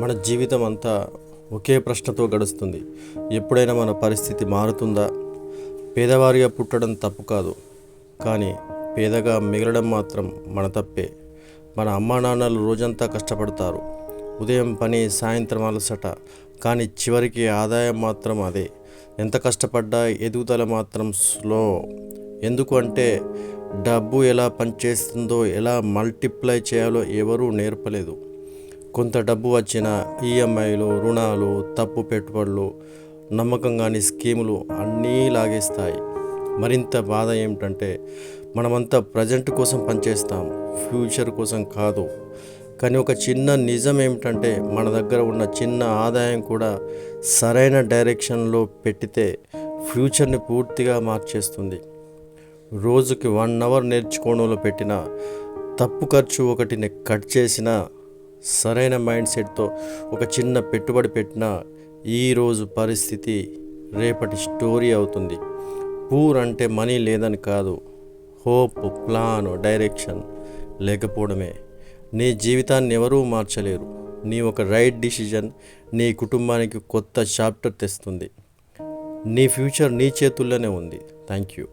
మన జీవితం అంతా ఒకే ప్రశ్నతో గడుస్తుంది. ఎప్పుడైనా మన పరిస్థితి మారుతుందా? పేదవారిగా పుట్టడం తప్పు కాదు. కానీ పేదగా మిగలడం మాత్రం మన తప్పే. మన అమ్మా నాన్నలు రోజంతా కష్టపడతారు. ఉదయం పని సాయంత్రం అలసట. కానీ చివరికి ఆదాయం మాత్రం అదే. ఎంత కష్టపడ్డా ఎదుగుదల మాత్రం స్లో. ఎందుకు అంటే డబ్బు ఎలా పనిచేస్తుందో ఎలా మల్టిప్లై చేయాలో ఎవరూ నేర్పలేదు. కొంత డబ్బు వచ్చిన ఈఎంఐలు రుణాలు తప్పు పెట్టుబడులు నమ్మకం కాని స్కీములు అన్నీ లాగేస్తాయి. మరింత బాధ ఏమిటంటే మనమంతా ప్రజెంట్ కోసం పనిచేస్తాం ఫ్యూచర్ కోసం కాదు. కానీ ఒక చిన్న నిజం ఏమిటంటే మన దగ్గర ఉన్న చిన్న ఆదాయం కూడా సరైన డైరెక్షన్లో పెట్టితే ఫ్యూచర్ని పూర్తిగా మార్చేస్తుంది. రోజుకి వన్ అవర్ నేర్చుకోవడంలో పెట్టిన తప్పు ఖర్చు ఒకటిని కట్ చేసిన సరైన మైండ్ సెట్తో ఒక చిన్న పెట్టుబడి పెట్టిన ఈరోజు పరిస్థితి రేపటి స్టోరీ అవుతుంది. పూర్ అంటే మనీ లేదని కాదు హోప్ ప్లాన్ డైరెక్షన్ లేకపోవడమే. నీ జీవితాన్ని ఎవరూ మార్చలేరు. నీ ఒక రైట్ డిసిజన్ నీ కుటుంబానికి కొత్త చాప్టర్ తెస్తుంది. నీ ఫ్యూచర్ నీ చేతుల్లోనే ఉంది. Thank you.